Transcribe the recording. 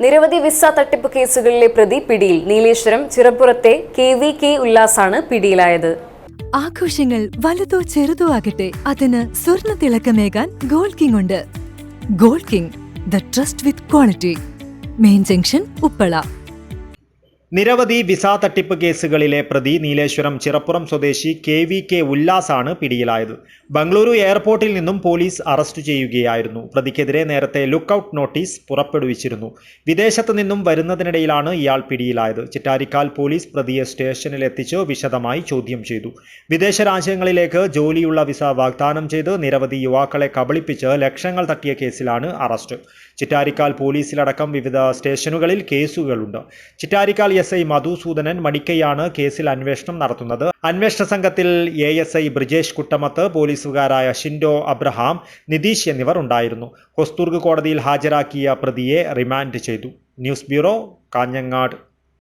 നിരവധി വിസ തട്ടിപ്പ് കേസുകളിലെ പ്രതി പിടിയിൽ. നീലേശ്വരം ചിറപ്പുറത്തെ കെ വി കെ ഉല്ലാസാണ് പിടിയിലായത്. ആഘോഷങ്ങൾ വലുതോ ചെറുതോ ആകട്ടെ. അതിന് സ്വർണ തിളക്കമേകാൻ ഗോൾഡ് കിങ് ഉണ്ട്. Gold king the trust with quality. Main junction Uppala. നിരവധി വിസ തട്ടിപ്പ് കേസുകളിലെ പ്രതി നീലേശ്വരം ചിറപ്പുറം സ്വദേശി കെ വി കെ ഉല്ലാസാണ് പിടിയിലായത്. ബംഗളൂരു എയർപോർട്ടിൽ നിന്നും പോലീസ് അറസ്റ്റ് ചെയ്യുകയായിരുന്നു. പ്രതിക്കെതിരെ നേരത്തെ ലുക്കൌട്ട് നോട്ടീസ് പുറപ്പെടുവിച്ചിരുന്നു. വിദേശത്തു നിന്നും വരുന്നതിനിടയിലാണ് ഇയാൾ പിടിയിലായത്. ചിറ്റാരിക്കാൽ പോലീസ് പ്രതിയെ സ്റ്റേഷനിലെത്തിച്ച് വിശദമായി ചോദ്യം ചെയ്തു. വിദേശ രാജ്യങ്ങളിലേക്ക് ജോലിയുള്ള വിസ വാഗ്ദാനം ചെയ്ത് നിരവധി യുവാക്കളെ കബളിപ്പിച്ച് ലക്ഷങ്ങൾ തട്ടിയ കേസിലാണ് അറസ്റ്റ്. ചിറ്റാരിക്കാൽ പോലീസിലടക്കം വിവിധ സ്റ്റേഷനുകളിൽ കേസുകളുണ്ട്. ചിറ്റാരിക്കാൽ എസ്. ഐ മധുസൂദനൻ മടിക്കയാണ് കേസിൽ അന്വേഷണം നടത്തുന്നത്. അന്വേഷണ സംഘത്തിൽ A S I Brijesh Kuttamath പോലീസുകാരായ Shindo Abraham Nitheesh എന്നിവർ ഉണ്ടായിരുന്നു. ഹൊസ്ദുർഗ് കോടതിയിൽ ഹാജരാക്കിയ പ്രതിയെ റിമാൻഡ് ചെയ്തു. News bureau Kanhangad.